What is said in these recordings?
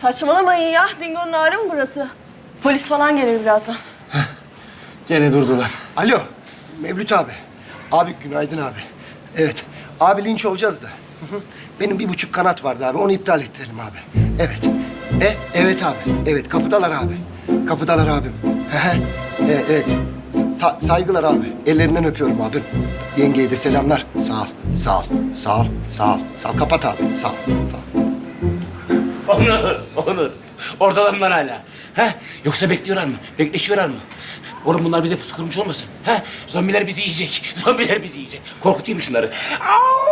Saçmalamayın ya. Dingo'nun ağrı mı burası? Polis falan gelir birazdan. Gene durdular. Alo, Mevlüt abi. Abi günaydın abi. Evet, abi linç olacağız da. Hı hı. Benim bir buçuk kanat vardı abi, onu iptal ettirelim abi. Evet. E, evet abi. Evet, kapıdalar abi. Kapıdalar abim. E, evet. Sa- saygılar abi. Ellerinden öpüyorum abim. Yengeye de selamlar. Sağ ol, sağ ol, sağ ol, sağ ol. Sağ ol. Kapat abi. Sağ ol, sağ ol. Onur, Onur. Lan hala? Ha? Yoksa bekliyorlar mı? Bekleşiyorlar mı? Oğlum bunlar bize pusu kurmuş olmasın? Ha? Zombiler bizi yiyecek. Zombiler bizi yiyecek. Korkutayım şunları? Au!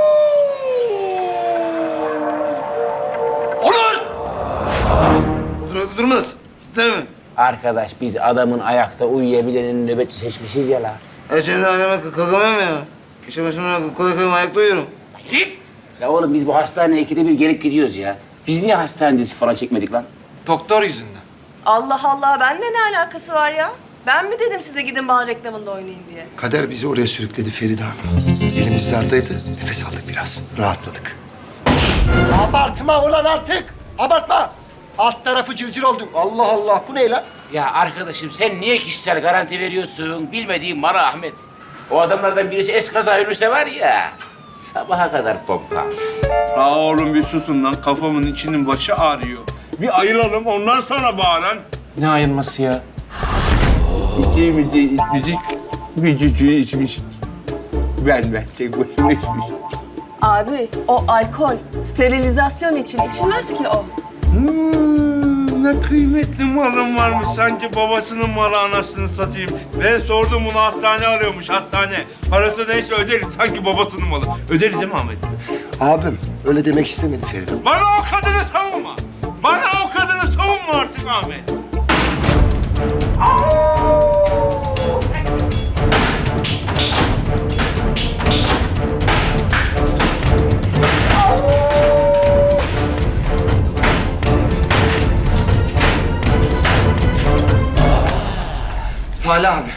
Onur! Dur, durmaz. Değil mi? Arkadaş biz adamın ayakta uyuyabilenin nöbetçi seçmişiz ya la. E şimdi anneme kalkamıyorum ya. İşe başımdan kolay kolay ayakta uyuyorum. Git! Ya oğlum biz bu hastaneye ikide bir gelip gidiyoruz ya. Biz niye hastane dizisi falan çekmedik lan? Doktor yüzünden. Allah Allah, bende ne alakası var ya? Ben mi dedim size gidin bal reklamında oynayın diye? Kader bizi oraya sürükledi Feride Hanım. Elimiz dardaydı, nefes aldık biraz. Rahatladık. Abartma ulan artık! Abartma! Alt tarafı cırcır olduk. Allah Allah, bu ne lan? Ya arkadaşım sen niye kişisel garanti veriyorsun? Bilmediğin bana Ahmet. O adamlardan birisi eskaza ölürse var ya... Sabaha kadar pompa. Aa oğlum bir susun lan kafamın içinin başı ağrıyor. Bir ayılalım ondan sonra bağıran. Ne ayılması ya? İki mici içmeyecek, bir cücüğü içmiş. Ben ben tek başıma içmişim. Abi, o alkol sterilizasyon için içilmez ki o. Hmm, ne kıymetli malım varmış sanki babasının malı anasını satayım. Ben sordum bunu hastane arıyormuş hastane. Parası neyse öderiz sanki babasının malı. Öderiz değil mi Ahmet? Abim, öyle demek istemedi Feride. Bana o kadını savunma. Bana o kadını savunma artık Ahmet. Salih abi.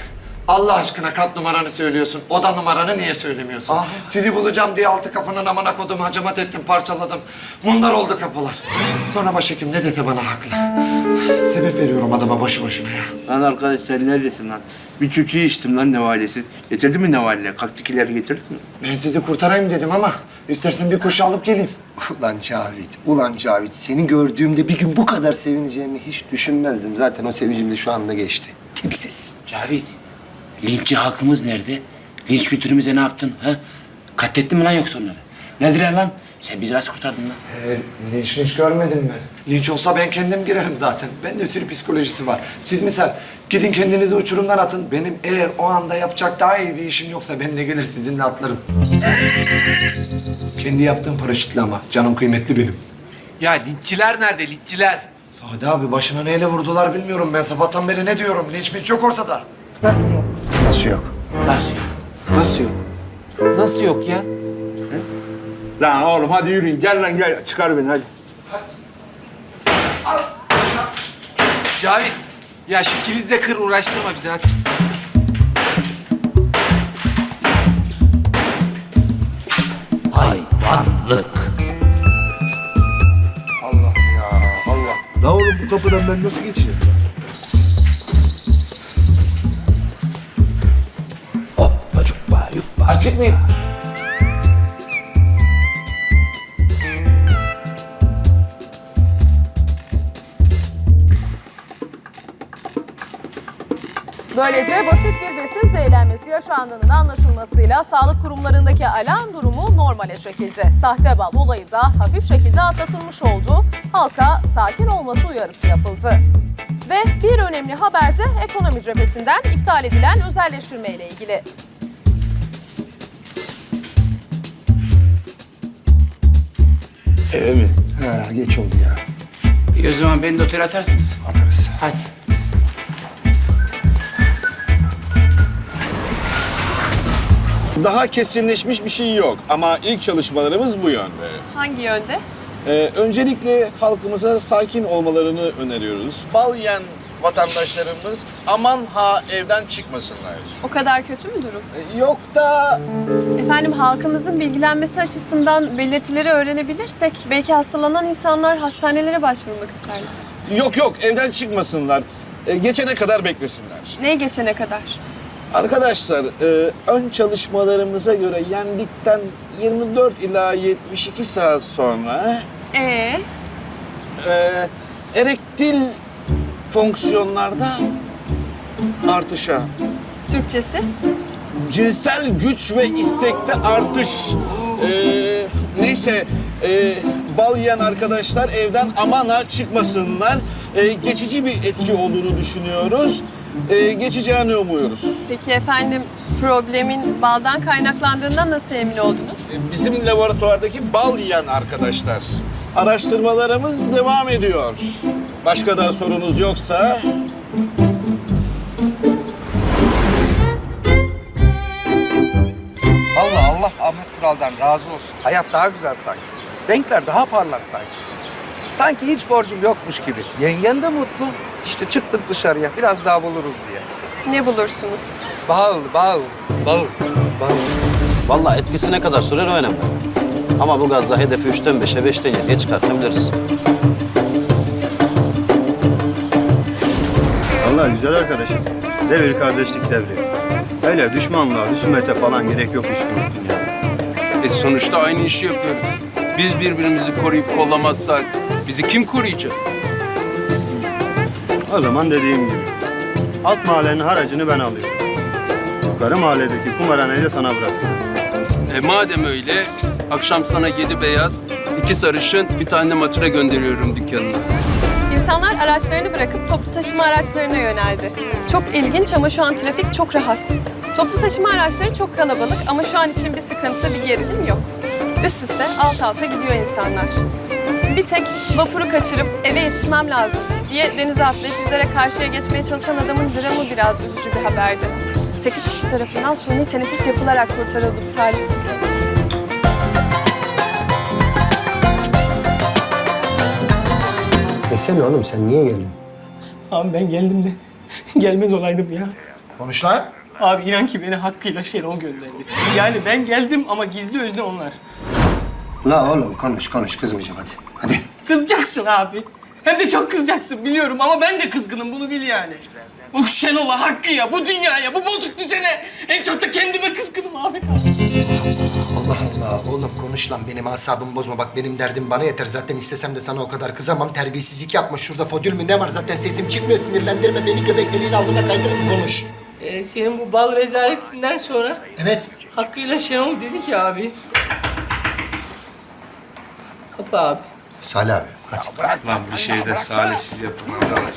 Allah aşkına kat numaranı söylüyorsun. Oda numaranı niye söylemiyorsun? Sizi bulacağım diye altı kapının amına kodum hacamat ettim, parçaladım. Bunlar oldu kapılar. Sonra başhekim ne dese bana haklı. Sebep veriyorum adama başı başına ya. Lan arkadaş sen neredesin lan? Bir çüçüğü içtim lan nevalesiz. Getirdin mi nevaleyle? Kaktikileri getirdin mi? Ben sizi kurtarayım dedim ama istersen bir kuş alıp geleyim. Ulan Cavit, ulan Cavit. Seni gördüğümde bir gün bu kadar sevineceğimi hiç düşünmezdim. Zaten o sevincim de şu anda geçti. Tipsiz. Cavit, linççi halkımız nerede? Linç kültürümüze ne yaptın? Ha? Katlettin mi lan yoksa onları? Nedir lan? Sen bizi nasıl kurtardın lan? Ee, linç linç görmedim ben. Linç olsa ben kendim girerim zaten. Bende sürü psikolojisi var. Siz misal gidin kendinizi uçurumdan atın. Benim eğer o anda yapacak daha iyi bir işim yoksa ben de gelir sizinle atlarım. Kendi yaptığım paraşütle ama. Canım kıymetli benim. Ya linççiler nerede linççiler? Sade abi başına neyle vurdular bilmiyorum. Ben sabahtan beri ne diyorum? Linç yok ortada. Nasıl yok? Nasıl yok? Nasıl? Nasıl yok? Nasıl yok ya? Lan oğlum hadi yürüyün. Gel lan gel. Çıkar beni hadi. Cavit, ya şu kilidi de kır uğraştırma bizi hadi. La oğlum bu kapıdan ben nasıl geçeyim? Açık mıyım? Böylece basit bir besin zehirlenmesi yaşandığının anlaşılmasıyla sağlık kurumlarındaki alarm durumu normale çekildi. Sahte bal olayı da hafif şekilde atlatılmış oldu. Halka sakin olması uyarısı yapıldı. Ve bir önemli haber de ekonomi cephesinden iptal edilen özelleştirme ile ilgili. Eve mi? Ha, geç oldu ya. İyi o zaman beni de otele atarsınız. Atarız. Hadi. Daha kesinleşmiş bir şey yok ama ilk çalışmalarımız bu yönde. Hangi yönde? Ee, öncelikle halkımıza sakin olmalarını öneriyoruz. Bal yiyen vatandaşlarımız aman ha evden çıkmasınlar. O kadar kötü mü durum? E, Yok da Efendim halkımızın bilgilenmesi açısından belirtileri öğrenebilirsek belki hastalanan insanlar hastanelere başvurmak isterler. yok yok evden çıkmasınlar. E, geçene kadar beklesinler. Neye geçene kadar? Arkadaşlar e, ön çalışmalarımıza göre yendikten 24 ila 72 saat sonra Ee, e, erektil fonksiyonlarda artışa, Türkçesi? cinsel güç ve istekte artış. e, neyse e, bal yiyen arkadaşlar evden aman ha çıkmasınlar. E, geçici bir etki olduğunu düşünüyoruz. E, geçeceğini umuyoruz. Peki efendim problemin baldan kaynaklandığından nasıl emin oldunuz? Bizim laboratuvardaki bal yiyen arkadaşlar. Araştırmalarımız devam ediyor. Başka da sorunuz yoksa Allah Allah Ahmet Kural'dan razı olsun. Hayat daha güzel sanki. Renkler daha parlak sanki. Sanki hiç borcum yokmuş gibi. Yengen de mutlu. İşte çıktık dışarıya. Biraz daha buluruz diye. Ne bulursunuz? Bağıl, bağıl, bağıl, bağıl. Vallahi etkisi ne kadar sürer o önemli. Ama bu gazla hedefi üçten beşe, beşten yediye çıkartabiliriz. Vallahi güzel arkadaşım. Devir kardeşlik devri. Öyle düşmanlığa, husumete falan gerek yok üç günlük dünyada. E sonuçta aynı işi yapıyoruz. Biz birbirimizi koruyup kollamazsak bizi kim koruyacak? O zaman dediğim gibi. Alt mahallenin haracını ben alıyorum. Yukarı mahalledeki kumarhaneyi de sana bırakıyorum. E madem öyle, akşam sana yedi beyaz, iki sarışın, bir tane de matıra gönderiyorum dükkanına. İnsanlar araçlarını bırakıp toplu taşıma araçlarına yöneldi. Çok ilginç ama şu an trafik çok rahat. Toplu taşıma araçları çok kalabalık ama şu an için bir sıkıntı, bir gerilim yok. Üst üste alt alta gidiyor insanlar. Bir tek vapuru kaçırıp eve yetişmem lazım diye denize atlayıp yüzerek karşıya geçmeye çalışan adamın dramı biraz üzücü bir haberdi. Sekiz kişi tarafından suni teneffüs yapılarak kurtarıldı bu talihsiz genç. Desene oğlum sen niye geldin? Abi ben geldim de gelmez olaydım ya. Konuş lan. Abi inan ki beni hakkıyla Şenol gönderdi. Yani ben geldim ama gizli özne onlar. La oğlum konuş konuş kızmayacağım hadi. Hadi. Kızacaksın abi. Hem de çok kızacaksın biliyorum ama ben de kızgınım bunu bil yani. Bu Şenol'a hakkı ya, bu dünyaya, bu bozuk düzene. En çok da kendime kızgınım Ahmet abi. Allah Allah oğlum konuş lan benim asabımı bozma bak benim derdim bana yeter zaten istesem de sana o kadar kızamam terbiyesizlik yapma şurada fodül mü ne var zaten sesim çıkmıyor sinirlendirme beni göbekleriyle alnına kaydırıp konuş. Ee, senin bu bal rezaletinden sonra Evet hakkıyla Şenol dedi ki abi. Kapı abi. Salih abi hadi. lan bir şey de salihsiz yapın arkadaş.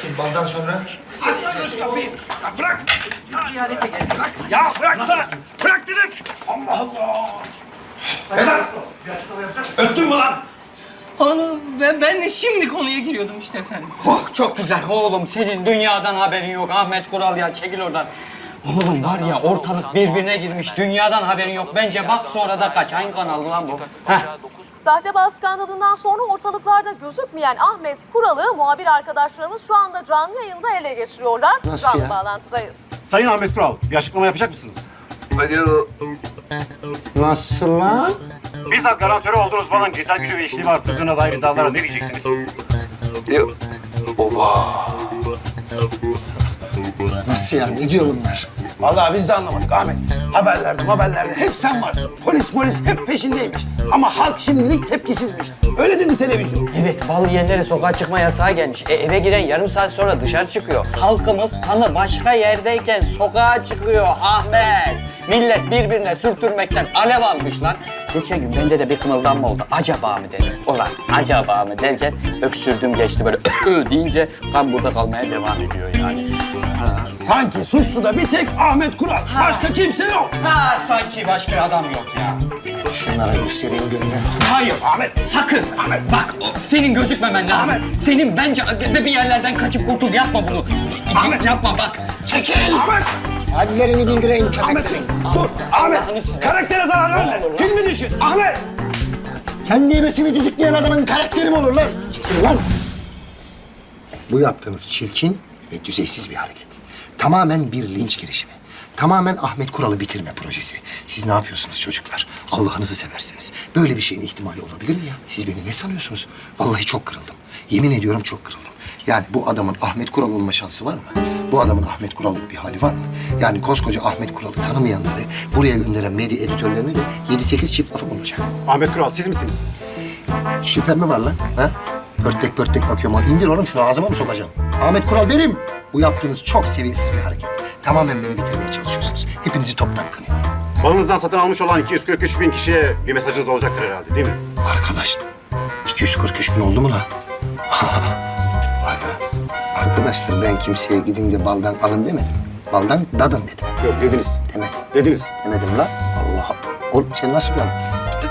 Şimdi baldan sonra Onu ben, ben de şimdi konuya giriyordum işte efendim. Oh çok güzel oğlum. Senin dünyadan haberin yok. Ahmet Kural ya çekil oradan. Oğlum var ya ortalık birbirine girmiş. Dünyadan haberin yok. Bence bak sonra da kaç. Hangi kanal lan bu? Heh. Sahte bal skandalından sonra ortalıklarda gözükmeyen Ahmet Kural'ı muhabir arkadaşlarımız şu anda canlı yayında ele geçiriyorlar. Nasıl canlı ya? bağlantıdayız. Sayın Ahmet Kural, bir açıklama yapacak mısınız? Nasıl lan? Bizzat garantörü olduğunuz balın cinsel gücü ve işlevi arttırdığına dair iddialara ne diyeceksiniz? Nasıl ya ne diyor bunlar? Vallahi biz de anlamadık Ahmet. Haberlerde haberlerde hep sen varsın. Polis polis hep peşindeymiş. Ama halk şimdilik tepkisizmiş. Öyle dedi televizyon. Evet bal yiyenlere sokağa çıkma yasağı gelmiş. E, eve giren yarım saat sonra dışarı çıkıyor. Halkımız kanı başka yerdeyken sokağa çıkıyor Ahmet. Millet birbirine sürtürmekten alev almış lan. Geçen gün bende de bir kımıldanma oldu. Acaba mı dedim. Ulan acaba mı derken öksürdüm geçti böyle deyince tam burada kalmaya devam ediyor yani. Sanki suçlu da bir tek Ahmet Kural. Başka kimse yok. Ha sanki başka adam yok ya. Şunlara göstereyim gününü. Hayır Ahmet sakın. Ahmet bak o- senin gözükmemen lazım. Senin bence de bir yerlerden kaçıp kurtul yapma bunu. Ahmet yapma bak. Çekil. Ahmet. Hallerini bildireyim köpeklerin. Dur Ahmet. Karaktere zarar verme. Filmi düşün. Ahmet. Kendi yemesini düzükleyen adamın karakteri mi olur lan? Çekil lan. Bu yaptığınız çirkin ve düzeysiz bir hareket. Tamamen bir linç girişimi. Tamamen Ahmet Kural'ı bitirme projesi. Siz ne yapıyorsunuz çocuklar? Allah'ınızı seversiniz. Böyle bir şeyin ihtimali olabilir mi ya? Siz beni ne sanıyorsunuz? Vallahi çok kırıldım. Yemin ediyorum çok kırıldım. Yani bu adamın Ahmet Kural olma şansı var mı? Bu adamın Ahmet Kural'lık bir hali var mı? Yani koskoca Ahmet Kural'ı tanımayanları buraya gönderen medya editörlerine de 7-8 çift lafım olacak. Ahmet Kural siz misiniz? Şüphem mi var lan? Ha? Pörtlek pörtlek bakıyorum. İndir oğlum şunu ağzıma mı sokacağım? Ahmet Kural benim. Bu yaptığınız çok seviyesiz bir hareket. Tamamen beni bitirmeye çalışıyorsunuz. Hepinizi toptan kınıyorum. Balınızdan satın almış olan 243 bin kişiye bir mesajınız olacaktır herhalde değil mi? Arkadaş, 243 bin oldu mu lan? Vay be. Arkadaşlar ben kimseye gidin de baldan alın demedim. Baldan dadın dedim. Yok dediniz. Demedim. Dediniz. Demedim lan. Allah Oğlum sen nasıl lan?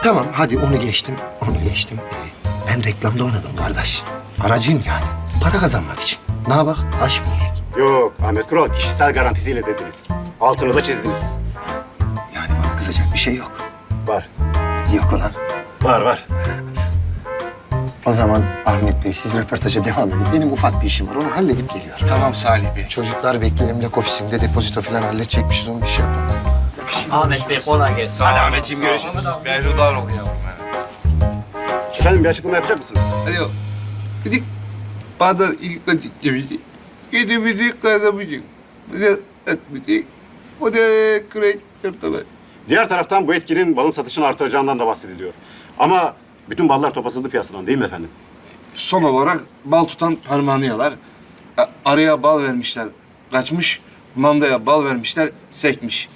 Tamam hadi onu geçtim. Onu geçtim. Ee, ben reklamda oynadım kardeş. Aracıyım yani. Para kazanmak için. Ne yapak? Aş mı yiyek? Yok Ahmet Kural kişisel garantisiyle dediniz. Altını da çizdiniz. Yani bana kızacak bir şey yok. Var. Yok olan. Var var. O zaman Ahmet Bey siz röportaja devam edin. Benim ufak bir işim var. Onu halledip geliyorum. Tamam Salih Bey. Çocuklar bekliyor. Emlak ofisinde depozito falan halledecekmişiz. Onu bir şey yapalım. Bir şey Ahmet Bey kolay gelsin. Hadi Ahmetciğim görüşürüz. Berhudar ol yavrum. Efendim bir açıklama yapacak mısınız? Hadi yok. Gidip bana ilk önce demeyecek. Gidip bir de kazanmayacak. Bir de etmeyecek. O da kürek tırtılar. Diğer taraftan bu etkinin balın satışını artıracağından da bahsediliyor. Ama bütün ballar toplatıldı piyasadan değil mi efendim? Son olarak bal tutan parmağını yalar. A- Araya bal vermişler, kaçmış. Mandaya bal vermişler, sekmiş.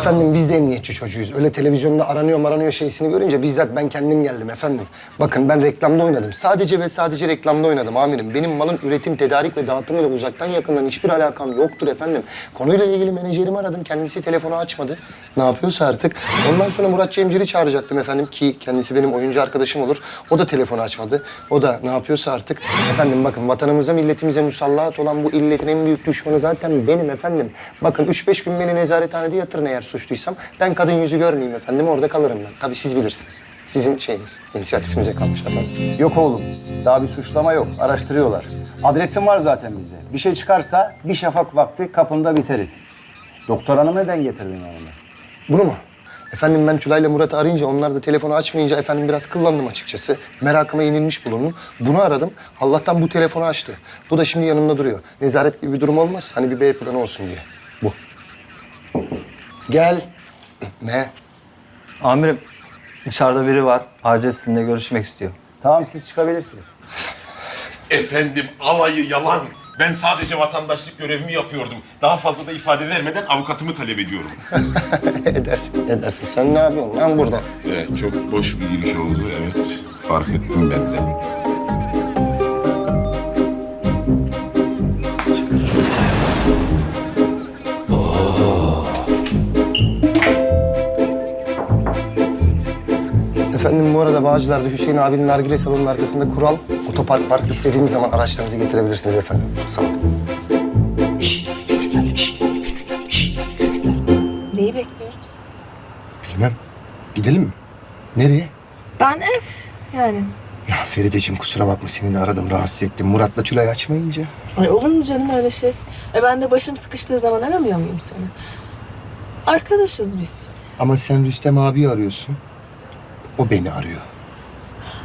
Efendim biz de emniyetçi çocuğuyuz. Öyle televizyonda aranıyor aranıyor şeysini görünce bizzat ben kendim geldim efendim. Bakın ben reklamda oynadım. Sadece ve sadece reklamda oynadım amirim. Benim malın üretim, tedarik ve dağıtımıyla uzaktan yakından hiçbir alakam yoktur efendim. Konuyla ilgili menajerimi aradım. Kendisi telefonu açmadı. Ne yapıyorsa artık. Ondan sonra Murat Cemcir'i çağıracaktım efendim ki kendisi benim oyuncu arkadaşım olur. O da telefonu açmadı. O da ne yapıyorsa artık. Efendim bakın vatanımıza, milletimize musallat olan bu illetin en büyük düşmanı zaten benim efendim. Bakın üç beş gün beni nezarethanede yatırın eğer suçluysam. Ben kadın yüzü görmeyeyim efendim. Orada kalırım ben. Tabii siz bilirsiniz. Sizin şeyiniz, inisiyatifinize kalmış efendim. Yok oğlum. Daha bir suçlama yok. Araştırıyorlar. Adresim var zaten bizde. Bir şey çıkarsa bir şafak vakti kapında biteriz. Doktor hanım neden getirdin yanına? Bunu mu? Efendim ben Tülay'la Murat'ı arayınca onlar da telefonu açmayınca efendim biraz kıllandım açıkçası. Merakıma yenilmiş bulundum. Bunu aradım. Allah'tan bu telefonu açtı. Bu da şimdi yanımda duruyor. Nezaret gibi bir durum olmaz. Hani bir B planı olsun diye. Bu. Gel. Ne? Amirim dışarıda biri var. Acil sizinle görüşmek istiyor. Tamam siz çıkabilirsiniz. Efendim alayı yalan. Ben sadece vatandaşlık görevimi yapıyordum. Daha fazla da ifade vermeden avukatımı talep ediyorum. edersin, edersin. Sen ne yapıyorsun lan burada? Evet, çok boş bir giriş oldu. Evet, fark ettim ben de. Efendim bu arada Bağcılar'da Hüseyin abinin nargile salonunun arkasında kural otopark var. İstediğiniz zaman araçlarınızı getirebilirsiniz efendim. Sağ olun. Neyi bekliyoruz? Bilmem. Gidelim mi? Nereye? Ben ev yani. Ya Ferideciğim kusura bakma seni de aradım rahatsız ettim. Murat'la Tülay açmayınca. Ay olur mu canım öyle şey? E ben de başım sıkıştığı zaman aramıyor muyum seni? Arkadaşız biz. Ama sen Rüstem abi arıyorsun. O beni arıyor.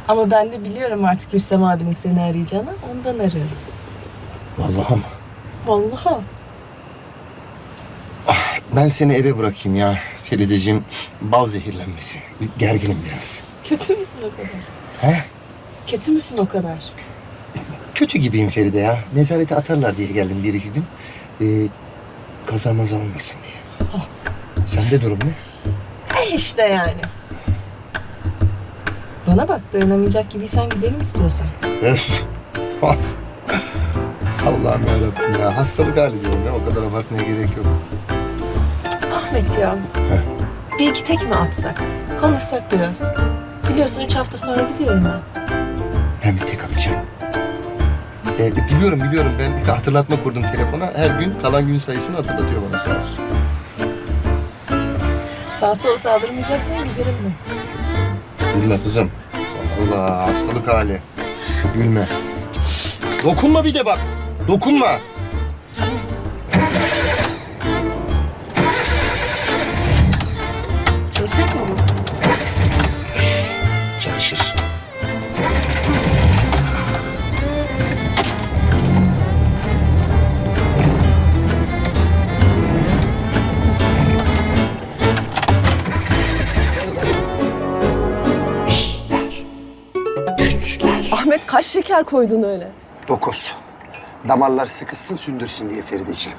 Ama ben de biliyorum artık Rüstem abinin seni arayacağını. Ondan arıyorum. Vallahi ama. Vallahi. Ben seni eve bırakayım ya Ferideciğim. Bal zehirlenmesi. Gerginim biraz. Kötü müsün o kadar? He? Kötü müsün o kadar? Kötü gibiyim Feride ya. Nezarete atarlar diye geldim bir iki gün. Ee, kaza maza olmasın diye. Sende durum ne? E işte yani. Bana bak dayanamayacak gibiysen gidelim istiyorsan. Allah'ım yarabbim ya. Hastalık hali diyorum ya. O kadar abartmaya gerek yok. Ahmet ya. Bir iki tek mi atsak? Konuşsak biraz. Biliyorsun üç hafta sonra gidiyorum ben. Ben bir tek atacağım. Ee, biliyorum biliyorum. Ben hatırlatma kurdum telefona. Her gün kalan gün sayısını hatırlatıyor bana sağ olsun. Sağ sola saldırmayacaksan gidelim mi? Bilmem kızım. Allah hastalık hali. Gülme. Dokunma bir de bak. Dokunma. Çalışacak mı bu? Kaç şeker koydun öyle? Dokuz. Damarlar sıkışsın sündürsün diye Ferideciğim.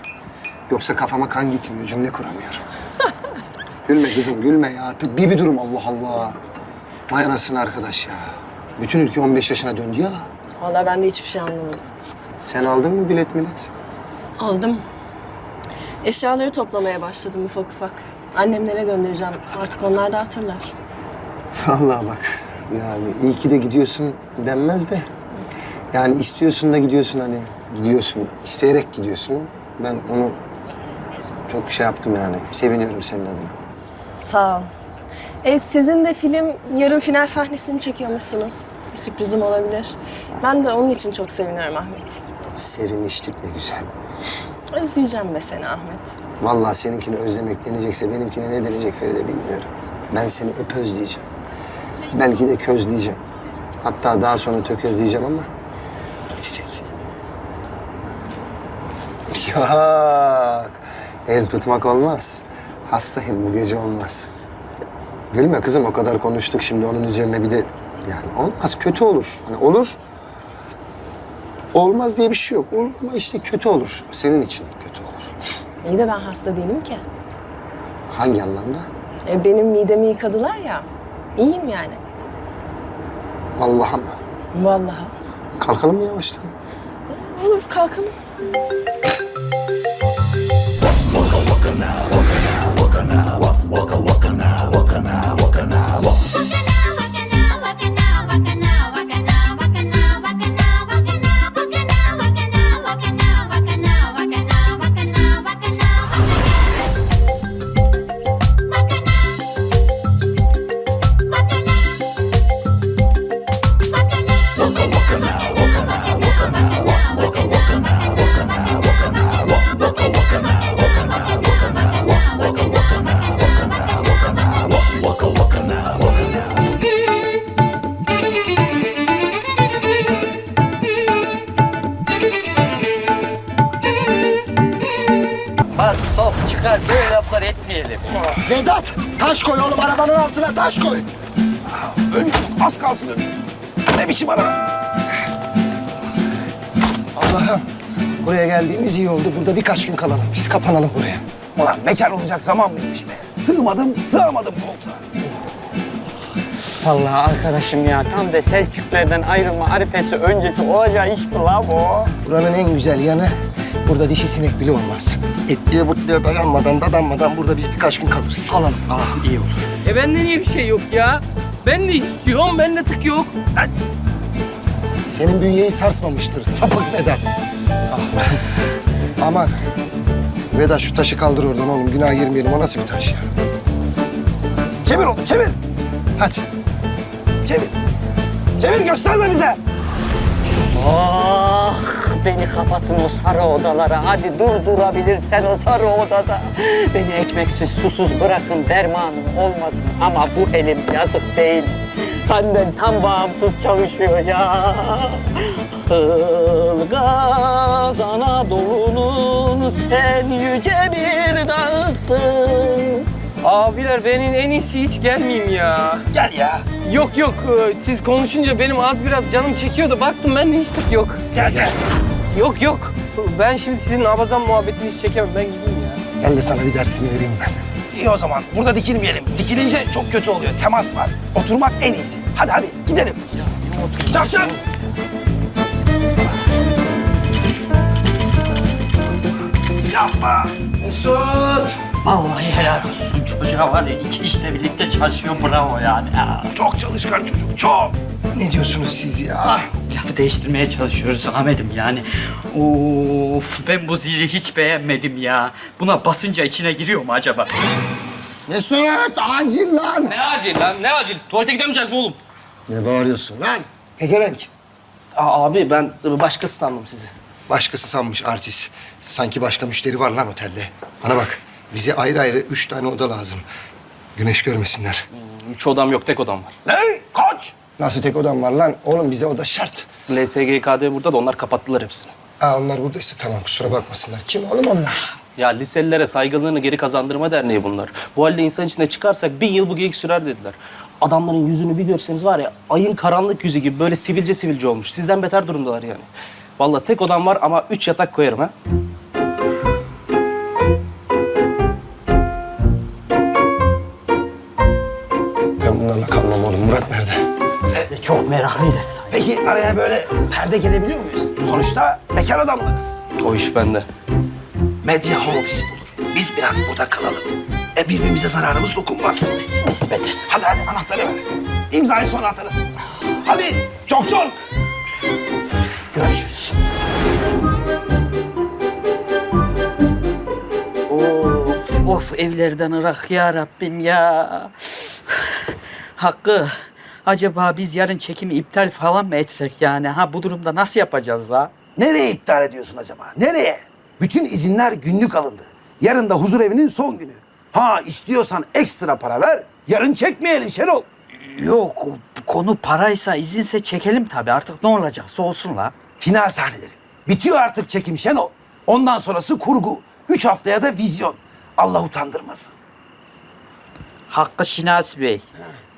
Yoksa kafama kan gitmiyor cümle kuramıyorum. gülme kızım gülme ya. Tıbbi bir durum Allah Allah. Vay anasını arkadaş ya. Bütün ülke 15 yaşına döndü ya. Vallahi ben de hiçbir şey anlamadım. Sen aldın mı bilet millet? Aldım. Eşyaları toplamaya başladım ufak ufak. Annemlere göndereceğim. Artık onlar da hatırlar. Vallahi bak yani iyi ki de gidiyorsun denmez de. Yani istiyorsun da gidiyorsun hani gidiyorsun. isteyerek gidiyorsun. Ben onu çok şey yaptım yani. Seviniyorum senin adına. Sağ ol. E, sizin de film yarın final sahnesini çekiyormuşsunuz. Bir sürprizim olabilir. Ben de onun için çok seviniyorum Ahmet. Seviniştik ne güzel. Özleyeceğim be seni Ahmet. Vallahi seninkini özlemek deneyecekse benimkine ne denecek Feride bilmiyorum. Ben seni öp özleyeceğim. Belki de közleyeceğim. Hatta daha sonra tökezleyeceğim ama geçecek. Yok. El tutmak olmaz. Hastayım bu gece olmaz. Gülme kızım o kadar konuştuk şimdi onun üzerine bir de yani olmaz kötü olur. Hani olur. Olmaz diye bir şey yok. Olur ama işte kötü olur. Senin için kötü olur. İyi de ben hasta değilim ki. Hangi anlamda? E, benim midemi yıkadılar ya. İyiyim yani. Vallahi mı? Vallahi. Kalkalım mı yavaştan? Olur kalkalım. Bas laflar etmeyelim. Vedat taş koy oğlum arabanın altına taş koy. Ön, az kalsın ön. Ne biçim araba? Allah'ım buraya geldiğimiz iyi oldu. Burada birkaç gün kalalım biz. Kapanalım buraya. Ulan bekar olacak zaman mıymış be? Sığmadım, sığamadım koltuğa. Vallahi arkadaşım ya tam da Selçuklerden ayrılma arifesi öncesi olacağı iş mi la bu? Buranın en güzel yanı burada dişi sinek bile olmaz. Etliye butluya dayanmadan dadanmadan burada biz birkaç gün kalırız. Alalım alalım iyi olur. E bende niye bir şey yok ya? Ben de istiyorum, bende tık yok. Lan, Senin bünyeyi sarsmamıştır sapık Vedat. Ah. Aman. Vedat şu taşı kaldır oradan oğlum. Günah girmeyelim. O nasıl bir taş ya? Çevir onu çevir. Hadi. Çevir. Çevir gösterme bize. Ah beni kapatın o sarı odalara. Hadi dur durabilirsen o sarı odada. Beni ekmeksiz susuz bırakın dermanım olmasın. Ama bu elim yazık değil. Benden tam bağımsız çalışıyor ya. Ilgaz Anadolu'nun sen yüce bir dağısın. Abiler benim en iyisi hiç gelmeyeyim ya. Gel ya. Yok yok, e, siz konuşunca benim az biraz canım çekiyordu. Baktım ben de hiç tık yok. Gel gel. Yok yok. Ben şimdi sizin abazan muhabbetini hiç çekemem. Ben gideyim ya. Gel de sana bir dersini vereyim ben. İyi o zaman. Burada dikilmeyelim. Dikilince çok kötü oluyor. Temas var. Oturmak en iyisi. Hadi hadi gidelim. Çak çak. Yapma. Mesut. Vallahi helal olsun çocuğa var ya iki işte birlikte çalışıyor bravo yani. Ya. Çok çalışkan çocuk. Çok. Ne diyorsunuz siz ya? Lafı değiştirmeye çalışıyoruz Ahmet'im yani. Of ben bu zili hiç beğenmedim ya. Buna basınca içine giriyor mu acaba? Mesut acil lan. Ne acil lan ne acil? Tuvalete gidemeyeceğiz mi oğlum? Ne bağırıyorsun lan? Pezevenk. abi ben başkası sandım sizi. Başkası sanmış artist. Sanki başka müşteri var lan otelde. Bana bak, bize ayrı ayrı üç tane oda lazım. Güneş görmesinler. Üç odam yok tek odam var. Ne? Kaç? Nasıl tek odam var lan? Oğlum bize oda şart. LSGK'de burada da onlar kapattılar hepsini. Aa onlar buradaysa tamam kusura bakmasınlar. Kim oğlum onlar? Ya liselilere saygınlığını geri kazandırma derneği bunlar. Bu halde insan içine çıkarsak bin yıl bu geyik sürer dediler. Adamların yüzünü bir görseniz var ya ayın karanlık yüzü gibi böyle sivilce sivilce olmuş. Sizden beter durumdalar yani. Vallahi tek odam var ama üç yatak koyarım ha. Çok meraklıyız. Peki araya böyle perde gelebiliyor muyuz? Sonuçta bekar adamlarız. O iş bende. Medya home office bulur. Biz biraz burada kalalım. E birbirimize zararımız dokunmaz. Nispeten. Hadi hadi anahtarı ver. İmzayı sonra atarız. Hadi çok çok. Görüşürüz. Of of evlerden ırak ya Rabbim ya. Hakkı acaba biz yarın çekimi iptal falan mı etsek yani? Ha bu durumda nasıl yapacağız la? Nereye iptal ediyorsun acaba? Nereye? Bütün izinler günlük alındı. Yarın da huzur evinin son günü. Ha istiyorsan ekstra para ver. Yarın çekmeyelim Şenol. Yok konu paraysa izinse çekelim tabii artık ne olacaksa olsun la. Final sahneleri. Bitiyor artık çekim Şenol. Ondan sonrası kurgu. Üç haftaya da vizyon. Allah utandırmasın. Hakkı Şinasi Bey.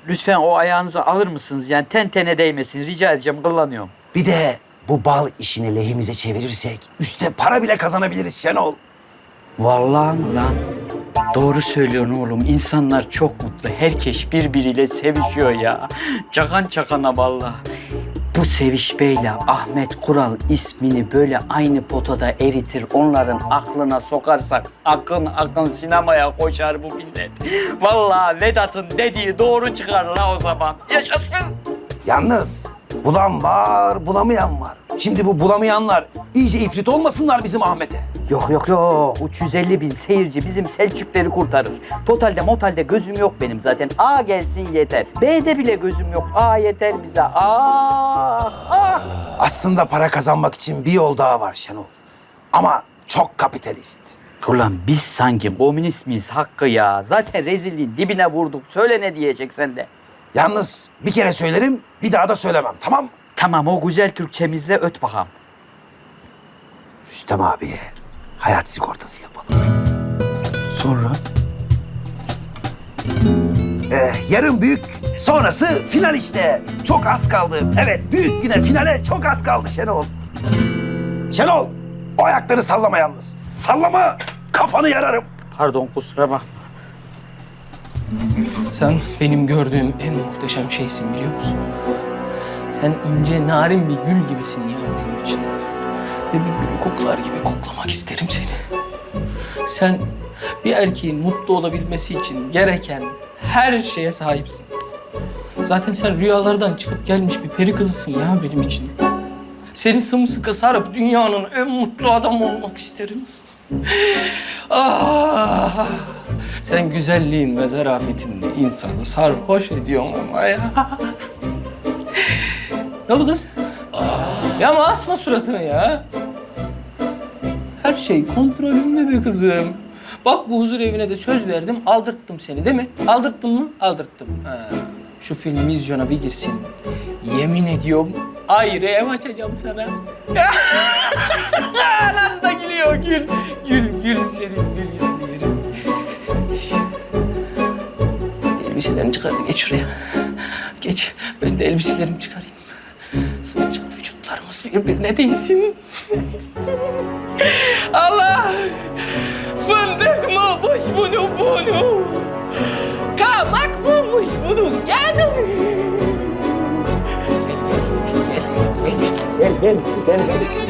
Lütfen o ayağınızı alır mısınız? Yani ten tene değmesin. Rica edeceğim, kullanıyorum. Bir de bu bal işini lehimize çevirirsek üste para bile kazanabiliriz Şenol. Vallahi mi lan? Doğru söylüyorsun oğlum. İnsanlar çok mutlu. Herkes birbiriyle sevişiyor ya. Çakan çakana vallahi. Bu sevişmeyle Ahmet Kural ismini böyle aynı potada eritir. Onların aklına sokarsak akın akın sinemaya koşar bu millet. Vallahi Vedat'ın dediği doğru çıkar la o zaman. Yaşasın. Yalnız bulan var, bulamayan var. Şimdi bu bulamayanlar iyice ifrit olmasınlar bizim Ahmet'e. Yok yok yok. 350 bin seyirci bizim Selçukları kurtarır. Totalde motalde gözüm yok benim zaten. A gelsin yeter. B'de bile gözüm yok. A yeter bize. Ah ah. Aslında para kazanmak için bir yol daha var Şenol. Ama çok kapitalist. Ulan biz sanki komünist miyiz Hakkı ya? Zaten rezilliğin dibine vurduk. Söyle ne diyeceksen de. Yalnız bir kere söylerim, bir daha da söylemem. Tamam mı? Tamam o güzel Türkçemizle öt bakalım. Rüstem abiye hayat sigortası yapalım. Sonra? Ee, yarın büyük, sonrası final işte. Çok az kaldı. Evet, büyük güne finale çok az kaldı Şenol. Şenol, o ayakları sallama yalnız. Sallama, kafanı yararım. Pardon kusura bak. Sen benim gördüğüm en muhteşem şeysin biliyor musun? Sen ince, narin bir gül gibisin ya benim için. Ve bir gülü koklar gibi koklamak isterim seni. Sen bir erkeğin mutlu olabilmesi için gereken her şeye sahipsin. Zaten sen rüyalardan çıkıp gelmiş bir peri kızısın ya benim için. Seni sımsıkı sarıp dünyanın en mutlu adamı olmak isterim. Ah! Sen güzelliğin ve zarafetinle insanı sarhoş ediyorsun ama ya. Ne oldu kız? Ya ama asma suratını ya. Her şey kontrolümde be kızım. Bak bu huzur evine de söz verdim, aldırttım seni değil mi? Aldırttım mı? Aldırttım. Ha. Şu film vizyona bir girsin. Yemin ediyorum ayrı ev açacağım sana. Nasıl da gülüyor gül. Gül, gül senin gül yüzünü yerim. Hadi elbiselerini çıkar geç şuraya. Geç. Ben de elbiselerimi çıkarayım. Sıcak vücutlarımız birbirine değsin. Allah! Fındık mıymış bunu bunu? Kamak mıymış bunun? Gel! Gel, gel, gel, gel, gel, gel. Bu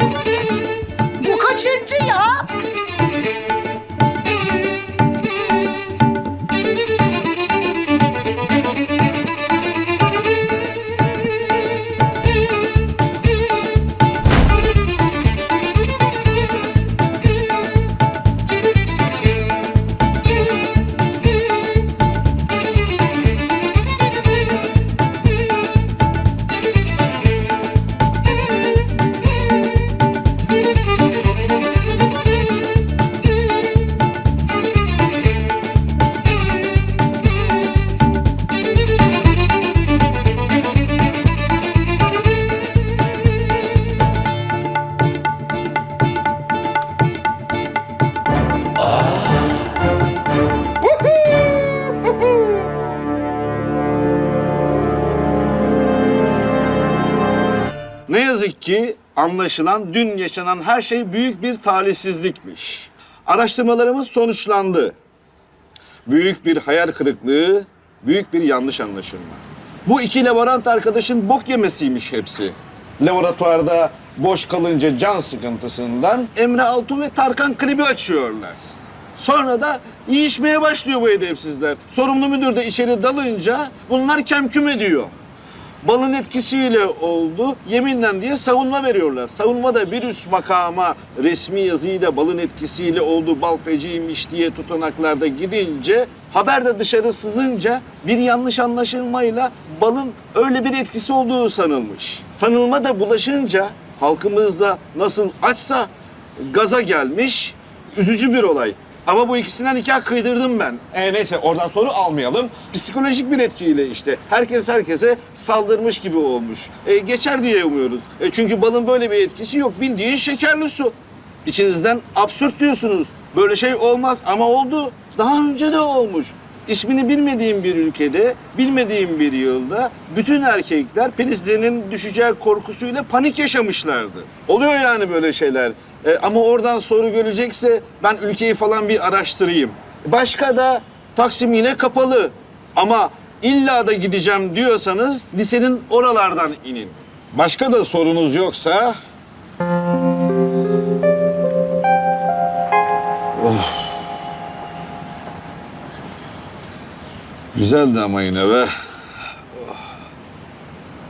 Anlaşılan dün yaşanan her şey büyük bir talihsizlikmiş. Araştırmalarımız sonuçlandı. Büyük bir hayal kırıklığı, büyük bir yanlış anlaşılma. Bu iki laborant arkadaşın bok yemesiymiş hepsi. Laboratuvarda boş kalınca can sıkıntısından Emre Altun ve Tarkan klibi açıyorlar. Sonra da yiyişmeye başlıyor bu edepsizler. Sorumlu müdür de içeri dalınca bunlar kemküm ediyor. Balın etkisiyle oldu, yeminle diye savunma veriyorlar. Savunma da bir üst makama resmi yazıyla balın etkisiyle oldu, bal feciymiş diye tutanaklarda gidince, haber de dışarı sızınca bir yanlış anlaşılmayla balın öyle bir etkisi olduğu sanılmış. Sanılma da bulaşınca halkımızda nasıl açsa gaza gelmiş, üzücü bir olay. Ama bu ikisinden nikah kıydırdım ben. E neyse oradan soru almayalım. Psikolojik bir etkiyle işte. Herkes herkese saldırmış gibi olmuş. E, geçer diye umuyoruz. E, çünkü balın böyle bir etkisi yok. Bildiğin şekerli su. İçinizden absürt diyorsunuz. Böyle şey olmaz ama oldu. Daha önce de olmuş. İsmini bilmediğim bir ülkede, bilmediğim bir yılda bütün erkekler penislerinin düşeceği korkusuyla panik yaşamışlardı. Oluyor yani böyle şeyler. E, ama oradan soru gelecekse ben ülkeyi falan bir araştırayım. Başka da Taksim yine kapalı. Ama illa da gideceğim diyorsanız lisenin oralardan inin. Başka da sorunuz yoksa... Oh. Güzeldi ama yine be.